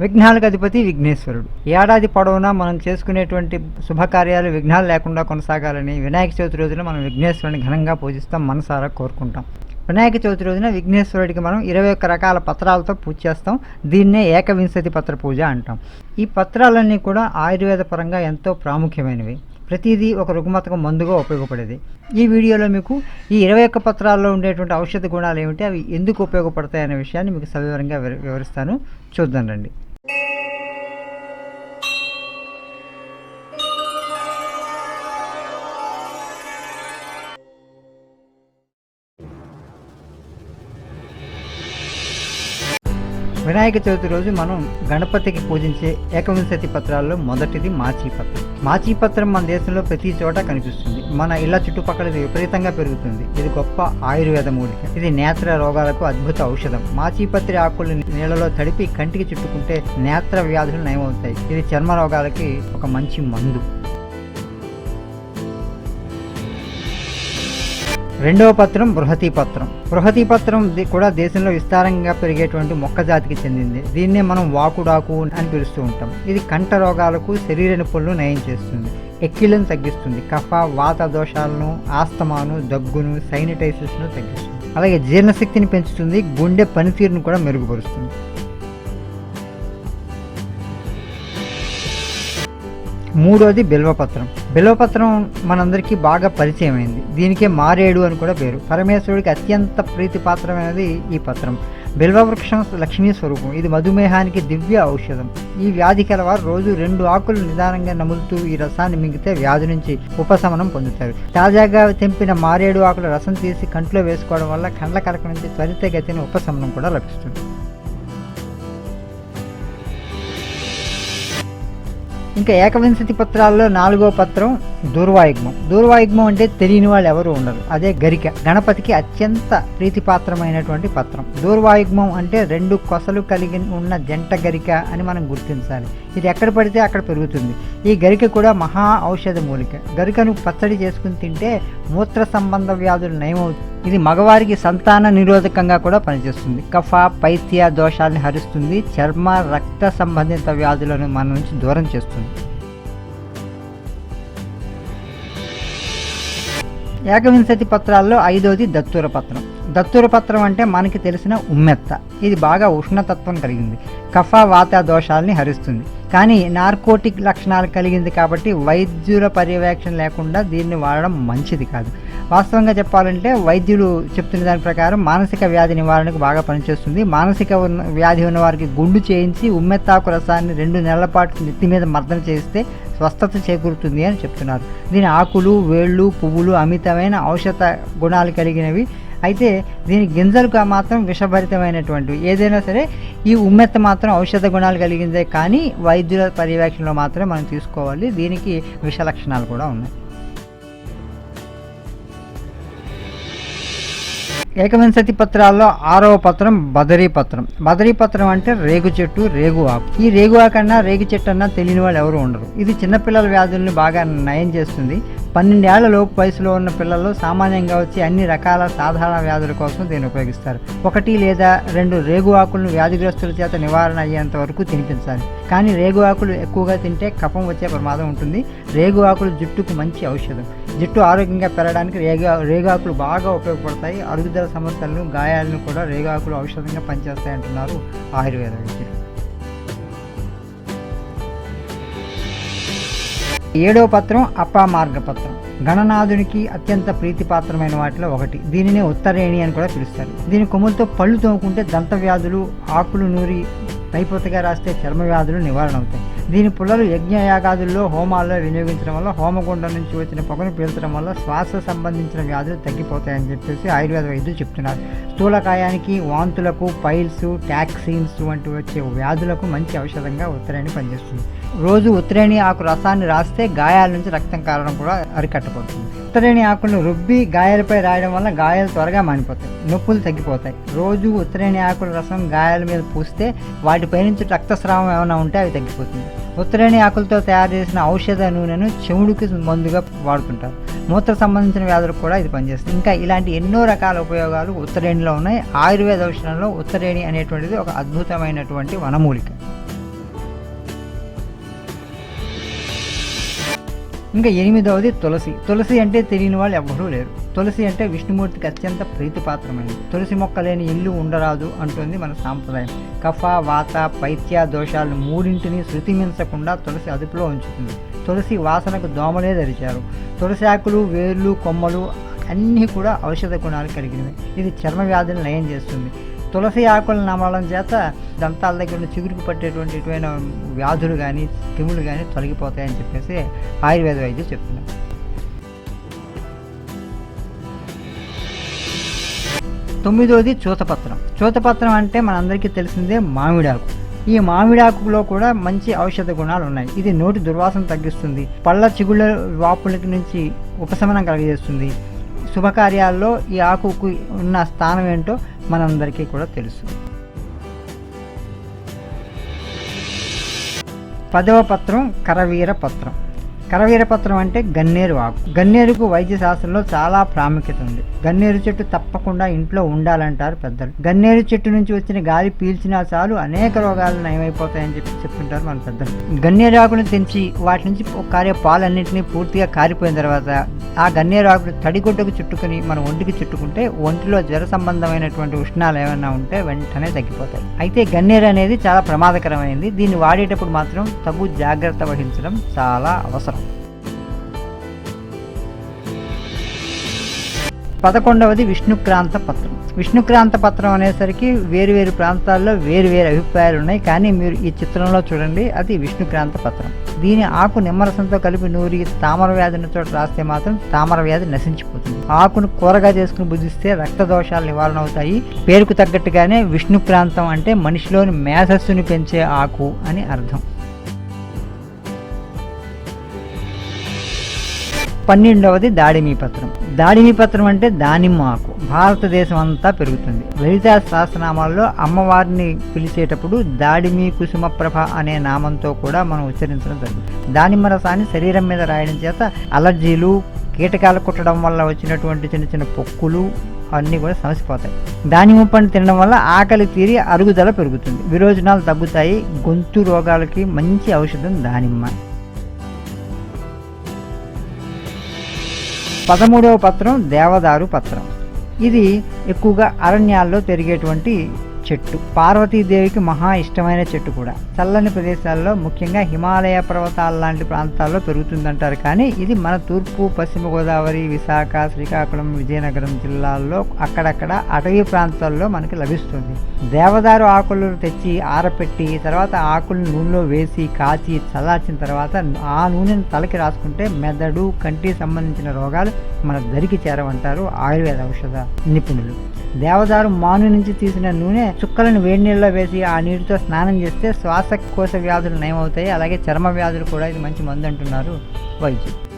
విఘ్నాలకు అధిపతి విఘ్నేశ్వరుడు. ఏడాది పొడవునా మనం చేసుకునేటువంటి శుభకార్యాలు విఘ్నాలు లేకుండా కొనసాగాలని వినాయక చవితి రోజున మనం విఘ్నేశ్వరుని ఘనంగా పూజిస్తాం మనసారా కోరుకుంటాం. వినాయక చవితి రోజున విఘ్నేశ్వరుడికి మనం ఇరవై ఒక్క రకాల పత్రాలతో పూజ చేస్తాం. దీన్నే ఏకవింశతి పత్ర పూజ అంటాం. ఈ పత్రాలన్నీ కూడా ఆయుర్వేద పరంగా ఎంతో ప్రాముఖ్యమైనవి. ప్రతిదీ ఒక రుగ్మతకు మందుగా ఉపయోగపడేది. ఈ వీడియోలో మీకు ఈ ఇరవై ఒక్క పత్రాల్లో ఉండేటువంటి ఔషధ గుణాలు ఏమిటి? అవి ఎందుకు ఉపయోగపడతాయి అనే విషయాన్ని మీకు సవివరంగా వివరిస్తాను. చూద్దాం రండి. వినాయక చవితి రోజు మనం గణపతికి పూజించే ఏకవింశతి పత్రాల్లో మొదటిది మాచీ పత్రం పత్రం మన దేశంలో ప్రతి చోట కనిపిస్తుంది. మన ఇళ్ళ చుట్టుపక్కల ఇది విపరీతంగా పెరుగుతుంది. ఇది గొప్ప ఆయుర్వేద మూలిక. ఇది నేత్ర రోగాలకు అద్భుత ఔషధం. మాచీపత్రి ఆకులు నీళ్ళలో తడిపి కంటికి చుట్టుకుంటే నేత్ర వ్యాధులు నయమవుతాయి. ఇది చర్మ రోగాలకి ఒక మంచి మందు. రెండవ పత్రం బృహతి పత్రం. బృహతి పత్రం కూడా దేశంలో విస్తారంగా పెరిగేటువంటి మొక్క జాతికి చెందింది. దీన్నే మనం వాకుడాకు అని పిలుస్తూ ఉంటాం. ఇది కంట రోగాలకు శరీర నొప్పులను నయం చేస్తుంది. ఎక్కిలను తగ్గిస్తుంది. కఫ వాత దోషాలను ఆస్తమాను దగ్గును సైనిటైజర్స్ను తగ్గిస్తుంది. అలాగే జీర్ణశక్తిని పెంచుతుంది. గుండె పనితీరును కూడా మెరుగుపరుస్తుంది. మూడోది బిల్వపత్రం. బిల్వపత్రం మనందరికీ బాగా పరిచయమైంది. దీనికే మారేడు అని కూడా పేరు. పరమేశ్వరుడికి అత్యంత ప్రీతిపాత్రమైనది ఈ పత్రం. బిల్వవృక్షం లక్ష్మీ స్వరూపం. ఇది మధుమేహానికి దివ్య ఔషధం. ఈ వ్యాధి కలవారు రోజు రెండు ఆకులు నిదానంగా నములుతూ ఈ రసాన్ని మింగితే వ్యాధి నుంచి ఉపశమనం పొందుతారు. తాజాగా తెంపిన మారేడు ఆకుల రసం తీసి కంట్లో వేసుకోవడం వల్ల కండ్ల కలక నుంచి త్వరితగతిన ఉపశమనం కూడా లభిస్తుంది. ఇంకా ఏకవింశతి పత్రాల్లో నాలుగో పత్రం దూర్వాయుగ్మం. దూర్వాయుగ్మం అంటే తెలియని వాళ్ళు ఎవరు ఉండరు. అదే గరిక. గణపతికి అత్యంత ప్రీతిపాత్రమైనటువంటి పత్రం. దూర్వాయుగ్మం అంటే రెండు కొసలు కలిగి ఉన్న జంట గరిక అని మనం గుర్తించాలి. ఇది ఎక్కడ పడితే అక్కడ పెరుగుతుంది. ఈ గరిక కూడా మహా ఔషధ మూలిక. గరికను పచ్చడి చేసుకుని తింటే మూత్ర సంబంధ వ్యాధులు నయమవుతుంది ఇది మగవారికి సంతాన నిరోధకంగా కూడా పనిచేస్తుంది. కఫ పైత్య దోషాలను హరిస్తుంది. చర్మ రక్త సంబంధిత వ్యాధులను మన నుంచి దూరం చేస్తుంది. ఏకవింశతి పత్రాల్లో ఐదోది దత్తూర పత్రం. దత్తూర పత్రం అంటే మనకి తెలిసిన ఉమ్మెత్త. ఇది బాగా ఉష్ణతత్వం కలిగింది. కఫ వాత దోషాలని హరిస్తుంది. కానీ నార్కోటిక్ లక్షణాలు కలిగింది కాబట్టి వైద్యుల పర్యవేక్షణ లేకుండా దీన్ని వాడడం మంచిది కాదు. వాస్తవంగా చెప్పాలంటే వైద్యులు చెప్తున్న దాని ప్రకారం మానసిక వ్యాధి నివారణకు బాగా పనిచేస్తుంది. మానసిక ఉన్న వ్యాధి ఉన్న వారికి గుండు చేయించి ఉమ్మెత్తాకు రసాన్ని రెండు నెలల పాటు నెత్తి మీద మర్దన చేస్తే స్వస్థత చేకూరుతుంది అని చెప్తున్నారు. దీని ఆకులు వేళ్ళు పువ్వులు అమితమైన ఔషధ గుణాలు కలిగినవి. అయితే దీని గింజలుగా మాత్రం విషభరితమైనటువంటివి. ఏదైనా సరే ఈ ఉమ్మెత్త మాత్రం ఔషధ గుణాలు కలిగిందే కానీ వైద్యుల పర్యవేక్షణలో మాత్రమే మనం తీసుకోవాలి. దీనికి విష లక్షణాలు కూడా ఉన్నాయి. ఏకవింశతి పత్రాల్లో ఆరవ పత్రం బదరీ పత్రం. బదరీ పత్రం అంటే రేగు చెట్టు రేగు ఆకు. ఈ రేగు ఆకు అన్నా రేగు చెట్టు అన్నా తెలియని వాళ్ళు ఎవరు ఉండరు. ఇది చిన్నపిల్లల వ్యాధుల్ని బాగా నయం చేస్తుంది. పన్నెండేళ్ళ లోపు వయసులో ఉన్న పిల్లల్లో సామాన్యంగా వచ్చే అన్ని రకాల సాధారణ వ్యాధుల కోసం దీన్ని ఉపయోగిస్తారు. ఒకటి లేదా రెండు రేగు ఆకులను వ్యాధిగ్రస్తుల చేత నివారణ అయ్యేంత వరకు తినిపించాలి. కానీ రేగు ఆకులు ఎక్కువగా తింటే కఫం వచ్చే ప్రమాదం ఉంటుంది. రేగు ఆకులు జుట్టుకు మంచి ఔషధం. జుట్టు ఆరోగ్యంగా పెరగడానికి రేగు రేగాకులు బాగా ఉపయోగపడతాయి. అరుగుదల సమస్యలను గాయాలను కూడా రేగాకులు ఔషధంగా పనిచేస్తాయి అంటున్నారు ఆయుర్వేద వైద్యులు. ఏడవ పత్రం అప్పా మార్గపత్రం గణనాథునికి అత్యంత ప్రీతిపాత్రమైన వాటిలో ఒకటి. దీనినే ఉత్తరేణి అని కూడా పిలుస్తారు. దీని కొమ్ములతో పళ్ళు తోముకుంటే దంత వ్యాధులు ఆకులు నూరి పైపోతగా రాస్తే చర్మ వ్యాధులు నివారణ అవుతాయి దీని పుల్లలు యజ్ఞయాగాదుల్లో హోమాల్లో వినియోగించడం వల్ల హోమగుండం నుంచి వచ్చిన పొగను పీల్చడం వల్ల శ్వాస సంబంధించిన వ్యాధులు తగ్గిపోతాయని చెప్పేసి ఆయుర్వేద వైద్యులు చెప్తున్నారు. స్థూలకాయానికి వాంతులకు పైల్స్ టాక్సిన్స్ వంటి వచ్చే వ్యాధులకు మంచి ఔషధంగా ఉత్తరేణి పనిచేస్తుంది. రోజు ఉత్తరేణి ఆకు రసాన్ని రాస్తే గాయాల నుంచి రక్తం కారడం కూడా అరికట్టబడుతుంది. ఉత్తరేణి ఆకులను రుబ్బి గాయాలపై రాయడం వల్ల గాయాలు త్వరగా మానిపోతాయి. నొప్పులు తగ్గిపోతాయి. రోజు ఉత్తరేణి ఆకుల రసం గాయాల మీద పూస్తే వాటిపై నుంచి రక్తస్రావం ఏమైనా ఉంటే అవి తగ్గిపోతుంది. ఉత్తరేణి ఆకులతో తయారు చేసిన ఔషధ నూనెను చెవుడికి మందుగా వాడుతుంటారు. మూత్ర సంబంధించిన వ్యాధులకు కూడా ఇది పనిచేస్తుంది. ఇంకా ఇలాంటి ఎన్నో రకాల ఉపయోగాలు ఉత్తరేణిలో ఉన్నాయి. ఆయుర్వేద ఔషధంలో ఉత్తరేణి అనేటువంటిది ఒక అద్భుతమైనటువంటి వనమూలిక. ఇంకా ఎనిమిదవది తులసి. తులసి అంటే తెలియని వాళ్ళు ఎవ్వరూ లేరు. తులసి అంటే విష్ణుమూర్తికి అత్యంత ప్రీతిపాత్రమైనది. తులసి మొక్క లేని ఇల్లు ఉండరాదు అంటుంది మన సాంప్రదాయం. కఫ వాత పైత్య దోషాలు మూడింటిని శృతి మించకుండా తులసి అదుపులో ఉంచుతుంది. తులసి వాసనకు దోమలే ధరిచారు. తులసి ఆకులు వేర్లు కొమ్మలు అన్నీ కూడా ఔషధ గుణాలు కలిగినవి. ఇది చర్మ వ్యాధిని నయం చేస్తుంది. తులసి ఆకులను నమలడం చేత దంతాల దగ్గర ఉన్న చిగురుకు పట్టేటువంటి వ్యాధులు కానీ తిములు కానీ తొలగిపోతాయని చెప్పేసి ఆయుర్వేద వైద్యులు చెప్తున్నారు. తొమ్మిదోది చూతపత్రం. చూతపత్రం అంటే మనందరికీ తెలిసిందే మామిడాకు. ఈ మామిడాకులో కూడా మంచి ఔషధ గుణాలు ఉన్నాయి. ఇది నోటి దుర్వాసన తగ్గిస్తుంది. పళ్ళ చిగుళ్ళ వాపులకి నుంచి ఉపశమనం కలిగజేస్తుంది. శుభకార్యాల్లో ఈ ఆకుకు ఉన్న స్థానం ఏంటో మనందరికీ కూడా తెలుసు. పదవ పత్రం కరవీర పత్రం. కరవీర పత్రం అంటే గన్నేరు ఆకు. గన్నేరుకు వైద్య శాస్త్రంలో చాలా ప్రాముఖ్యత ఉంది. గన్నేరు చెట్టు తప్పకుండా ఇంట్లో ఉండాలంటారు పెద్దలు. గన్నేరు చెట్టు నుంచి వచ్చిన గాలి పీల్చినా చాలు అనేక రోగాలు నయమైపోతాయని చెప్పి చెప్తుంటారు మన పెద్దలు. గన్నేరు ఆకును తెంచి వాటి నుంచి కారే పాలన్నింటినీ పూర్తిగా కారిపోయిన తర్వాత ఆ గన్నేరు ఆకును తడిగుడ్డకు చుట్టుకుని మన ఒంటికి చుట్టుకుంటే ఒంటిలో జ్వర సంబంధమైనటువంటి ఉష్ణాలు ఏమైనా ఉంటే వెంటనే తగ్గిపోతాయి. అయితే గన్నేరు అనేది చాలా ప్రమాదకరమైనది. దీన్ని వాడేటప్పుడు మాత్రం తగు జాగ్రత్త వహించడం చాలా అవసరం. పదకొండవది విష్ణుక్రాంత పత్రం. విష్ణుక్రాంత పత్రం అనేసరికి వేరు వేరు ప్రాంతాల్లో వేరు వేరు అభిప్రాయాలు ఉన్నాయి కానీ మీరు ఈ చిత్రంలో చూడండి అది విష్ణుక్రాంత పత్రం. దీని ఆకు నిమ్మరసంతో కలిపి నూరి తామర వ్యాధిని చోట రాస్తే మాత్రం తామర వ్యాధి నశించిపోతుంది. ఆకును కూరగా చేసుకుని భుజిస్తే రక్త దోషాలు నివారణ అవుతాయి పేరుకు తగ్గట్టుగానే విష్ణుక్రాంతం అంటే మనిషిలోని మేధస్సుని పెంచే ఆకు అని అర్థం. పన్నెండవది దాడిమి పత్రం. దాడిమి పత్రం అంటే దానిమ్మ ఆకు. భారతదేశం అంతా పెరుగుతుంది. లలితా శాస్త్రనామాల్లో అమ్మవారిని పిలిచేటప్పుడు దాడిమి కుసుమప్రభ అనే నామంతో కూడా మనం ఉచ్చరించడం జరుగుతుంది. దానిమ్మ రసాన్ని శరీరం మీద రాయడం చేత అలర్జీలు కీటకాలు కుట్టడం వల్ల వచ్చినటువంటి చిన్న చిన్న పొక్కులు అన్నీ కూడా సమసిపోతాయి. దానిమ్మ పండు తినడం వల్ల ఆకలి తీరి అరుగుదల పెరుగుతుంది. విరోచనాలు తగ్గుతాయి. గొంతు రోగాలకి మంచి ఔషధం దానిమ్మ. పదమూడవ పత్రం దేవదారు పత్రం. ఇది ఎక్కువగా అరణ్యాల్లో పెరిగేటువంటి చెట్టు. పార్వతీదేవికి మహా ఇష్టమైన చెట్టు కూడా. చల్లని ప్రదేశాల్లో ముఖ్యంగా హిమాలయ పర్వతాల లాంటి ప్రాంతాల్లో పెరుగుతుందంటారు. కానీ ఇది మన తూర్పు పశ్చిమ గోదావరి విశాఖ శ్రీకాకుళం విజయనగరం జిల్లాల్లో అక్కడక్కడ అటవీ ప్రాంతాల్లో మనకి లభిస్తుంది. దేవదారు ఆకులు తెచ్చి ఆరపెట్టి తర్వాత ఆకులను నూనెలో వేసి కాచి చల్లార్చిన తర్వాత ఆ నూనెను తలకి రాసుకుంటే మెదడు కంటికి సంబంధించిన రోగాలు మన దరికి చేరవంటారు ఆయుర్వేద ఔషధ నిపుణులు. దేవదారు మాను నుంచి తీసిన నూనె చుక్కలను వేడి నీళ్ళలో వేసి ఆ నీటితో స్నానం చేస్తే శ్వాసకోశ వ్యాధులు నయమవుతాయి. అలాగే చర్మ వ్యాధులు కూడా ఇది మంచి మందు అంటున్నారు వైద్యులు.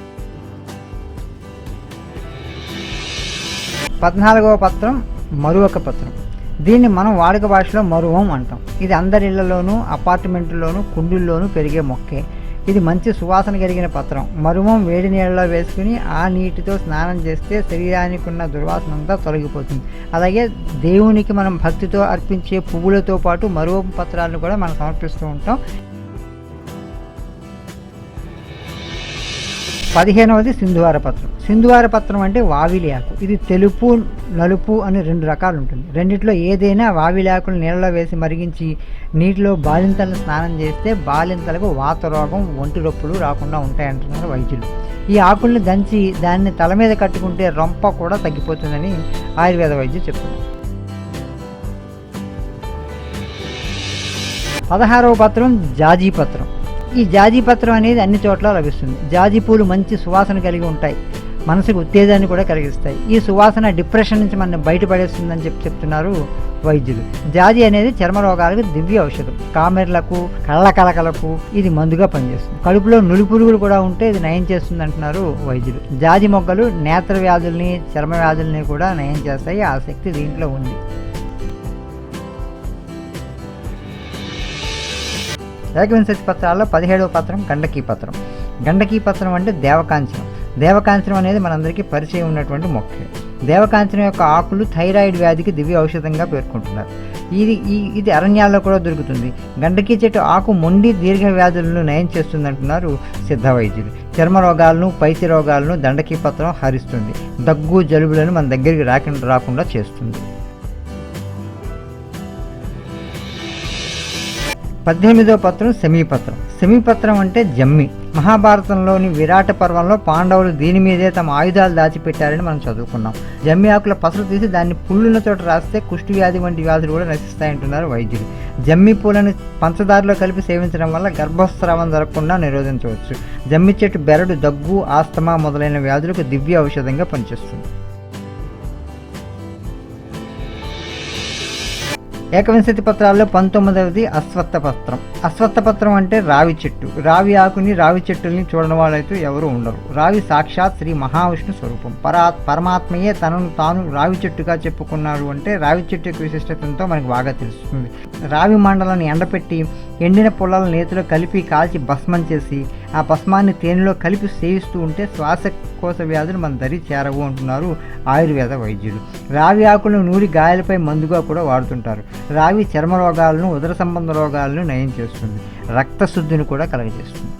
పద్నాలుగవ పత్రం మరొక పత్రం. దీన్ని మనం వాడుక భాషలో మరువం అంటాం. ఇది అందరి ఇళ్ళలోనూ అపార్ట్మెంట్లోనూ కుండీల్లోనూ పెరిగే మొక్కే. ఇది మంచి సువాసన కలిగిన పత్రం. మరుమం వేడి నీళ్ళలో వేసుకుని ఆ నీటితో స్నానం చేస్తే శరీరానికి ఉన్న దుర్వాసన అంతా తొలగిపోతుంది. అలాగే దేవునికి మనం భక్తితో అర్పించే పువ్వులతో పాటు మరువం పత్రాలను కూడా మనం సమర్పిస్తూ ఉంటాం. పదిహేనవది సింధువార పత్రం. సింధువార పత్రం అంటే వావిలి ఆకు ఇది తెలుపు నలుపు అని రెండు రకాలు ఉంటుంది రెండిట్లో ఏదైనా వావిలి ఆకులు నీళ్ళలో వేసి మరిగించి నీటిలో బాలింతలను స్నానం చేస్తే బాలింతలకు వాత రోగం ఒంటి రొప్పులు రాకుండా ఉంటాయంటున్నారు వైద్యులు. ఈ ఆకుల్ని దంచి దాన్ని తల మీద కట్టుకుంటే రొంప కూడా తగ్గిపోతుందని ఆయుర్వేద వైద్యులు చెప్తున్నారు. పదహారవ పత్రం జాజీ పత్రం. ఈ జాజీ పత్రం అనేది అన్ని చోట్ల లభిస్తుంది. జాజీ పూలు మంచి సువాసన కలిగి ఉంటాయి. మనసుకు ఉత్తేజాన్ని కూడా కలిగిస్తాయి. ఈ సువాసన డిప్రెషన్ నుంచి మనం బయటపడేస్తుందని చెప్పి చెప్తున్నారు వైద్యులు. జాజి అనేది చర్మ రోగాలకు దివ్య ఔషధం. కామెర్లకు కళ్ళ కలకలకు ఇది మందుగా పనిచేస్తుంది. కడుపులో నులి పురుగులు కూడా ఉంటే ఇది నయం చేస్తుంది అంటున్నారు వైద్యులు. జాజి మొగ్గలు నేత్ర వ్యాధుల్ని చర్మ వ్యాధుల్ని కూడా నయం చేస్తాయి. ఆ శక్తి దీంట్లో ఉంది. ఏకవింశతి పత్రాల్లో పదిహేడవ పత్రం గండకీ పత్రం. గండకీ పత్రం అంటే దేవకాంచనం. దేవకాంచనం అనేది మనందరికీ పరిచయం ఉన్నటువంటి మొక్క. దేవకాంచనం యొక్క ఆకులు థైరాయిడ్ వ్యాధికి దివ్య ఔషధంగా పేర్కొంటున్నారు. ఇది ఈ ఇది అరణ్యాల్లో కూడా దొరుకుతుంది. గండకీ చెట్టు ఆకు మొండి దీర్ఘ వ్యాధులను నయం చేస్తుంది అంటున్నారు సిద్ధ వైద్యులు చర్మ రోగాలను పైతి రోగాలను దండకీ పత్రం హరిస్తుంది. దగ్గు జలుబులను మన దగ్గరికి రాకుండా రాకుండా చేస్తుంది. పద్దెనిమిదో పత్రం సెమీపత్రం. సెమీపత్రం అంటే జమ్మి. మహాభారతంలోని విరాట పర్వంలో పాండవులు దీని మీదే తమ ఆయుధాలు దాచిపెట్టారని మనం చదువుకున్నాం. జమ్మి ఆకుల పసరు తీసి దాన్ని పుల్లున్న చోట రాస్తే కుష్టి వ్యాధి వంటి వ్యాధులు కూడా నశిస్తాయంటున్నారు వైద్యులు. జమ్మి పూలను పంచదారలో కలిపి సేవించడం వల్ల గర్భస్రావం జరగకుండా నిరోధించవచ్చు. జమ్మి చెట్టు బెరడు దగ్గు ఆస్తమా మొదలైన వ్యాధులకు దివ్య ఔషధంగా పనిచేస్తుంది. ఏకవింశతి పత్రాల్లో పంతొమ్మిదవది అశ్వత్థ పత్రం అశ్వత్థ పత్రం అంటే రావి చెట్టు. రావి ఆకుని రావి చెట్టుల్ని చూడని వాళ్ళైతే ఎవరు ఉండరు. రావి సాక్షాత్ శ్రీ మహావిష్ణు స్వరూపం. పరా పరమాత్మయే తనను తాను రావి చెట్టుగా చెప్పుకున్నాడు అంటే రావి చెట్టు యొక్క విశిష్టతతో మనకు బాగా తెలుస్తుంది. రావి మండలాన్ని ఎండపెట్టి ఎండిన పొలాల నేతిలో కలిపి కాల్చి భస్మం చేసి ఆ భస్మాన్ని తేనెలో కలిపి సేవిస్తూ ఉంటే శ్వాసకోశ వ్యాధులు మన దరి చేరవు అంటున్నారు ఆయుర్వేద వైద్యులు. రావి ఆకులను నూరి గాయాలపై మందుగా కూడా వాడుతుంటారు. రావి చర్మ రోగాలను ఉదర సంబంధ రోగాలను నయం చేస్తుంది. రక్తశుద్ధిని కూడా కలగజేస్తుంది.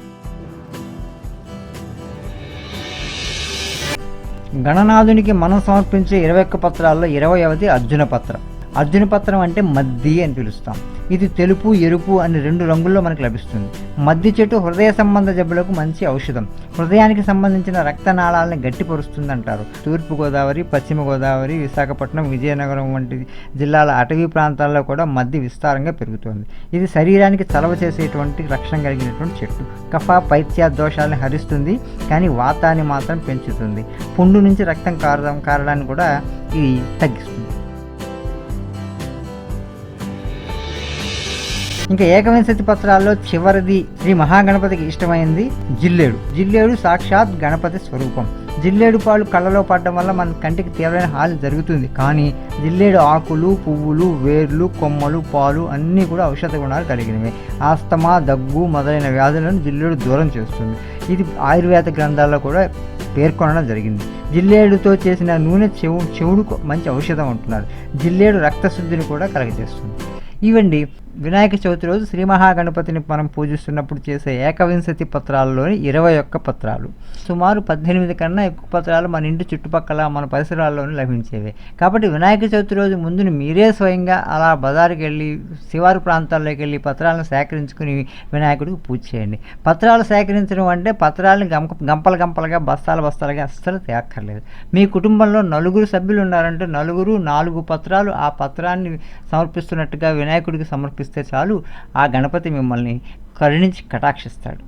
గణనాథునికి మనం సమర్పించే ఇరవై ఒక్క పత్రాల్లో ఇరవైవది అర్జున పత్రం అర్జున పత్రం అంటే మద్ది అని పిలుస్తాం. ఇది తెలుపు ఎరుపు అని రెండు రంగుల్లో మనకు లభిస్తుంది. మద్ది చెట్టు హృదయ సంబంధ జబ్బులకు మంచి ఔషధం. హృదయానికి సంబంధించిన రక్తనాళాలను గట్టిపరుస్తుంది అంటారు తూర్పు గోదావరి పశ్చిమ గోదావరి విశాఖపట్నం విజయనగరం వంటి జిల్లాల అటవీ ప్రాంతాల్లో కూడా మద్ది విస్తారంగా పెరుగుతుంది. ఇది శరీరానికి చలవ చేసేటువంటి రక్షణ కలిగినటువంటి చెట్టు. కఫ పైత్య దోషాలను హరిస్తుంది కానీ వాతాన్ని మాత్రం పెంచుతుంది. పుండు నుంచి రక్తం కారడం కారడాన్ని కూడా ఇది తగ్గిస్తుంది. ఇంకా ఏకవింశతి పత్రాల్లో చివరిది శ్రీ మహాగణపతికి ఇష్టమైంది జిల్లేడు. జిల్లేడు సాక్షాత్ గణపతి స్వరూపం. జిల్లేడు పాలు కళ్ళలో పడడం వల్ల మన కంటికి తీవ్రమైన హాని జరుగుతుంది. కానీ జిల్లేడు ఆకులు పువ్వులు వేర్లు కొమ్మలు పాలు అన్నీ కూడా ఔషధ గుణాలు కలిగినవి. ఆస్తమా దగ్గు మొదలైన వ్యాధులను జిల్లేడు దూరం చేస్తుంది. ఇది ఆయుర్వేద గ్రంథాల్లో కూడా పేర్కొనడం జరిగింది. జిల్లేడుతో చేసిన నూనె చెవు చెవుడుకు మంచి ఔషధం అంటున్నారు. జిల్లేడు రక్తశుద్ధిని కూడా కలగజేస్తుంది. ఇవండి వినాయక చవితి రోజు శ్రీ మహాగణపతిని మనం పూజిస్తున్నప్పుడు చేసే ఏకవింశతి పత్రాల్లోని ఇరవై ఒక్క పత్రాలు. సుమారు పద్దెనిమిది కన్నా ఎక్కువ పత్రాలు మన ఇంటి చుట్టుపక్కల మన పరిసరాల్లోనే లభించేవి. కాబట్టి వినాయక చవితి రోజు ముందుని మీరే స్వయంగా అలా బజారుకి వెళ్ళి శివారు ప్రాంతాల్లోకి వెళ్ళి పత్రాలను సేకరించుకుని వినాయకుడికి పూజ చేయండి. పత్రాలు సేకరించడం అంటే పత్రాలను గంప గంపల గంపలుగా బస్తాల బస్తాలుగా అస్సలు తేక్కర్లేదు. మీ కుటుంబంలో నలుగురు సభ్యులు ఉన్నారంటే నలుగురు నాలుగు పత్రాలు ఆ పత్రాన్ని సమర్పిస్తున్నట్టుగా వినాయకుడికి సమర్పి సమర్పిస్తే చాలు ఆ గణపతి మిమ్మల్ని కరుణించి కటాక్షిస్తాడు.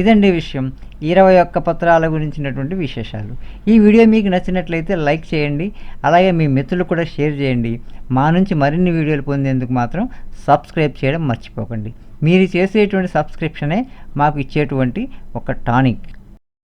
ఇదండి విషయం. ఇరవై ఒక్క పత్రాల గురించినటువంటి విశేషాలు. ఈ వీడియో మీకు నచ్చినట్లయితే లైక్ చేయండి. అలాగే మీ మిత్రులు కూడా షేర్ చేయండి. మా నుంచి మరిన్ని వీడియోలు పొందేందుకు మాత్రం సబ్స్క్రైబ్ చేయడం మర్చిపోకండి. మీరు చేసేటువంటి సబ్స్క్రిప్షనే మాకు ఇచ్చేటువంటి ఒక టానిక్.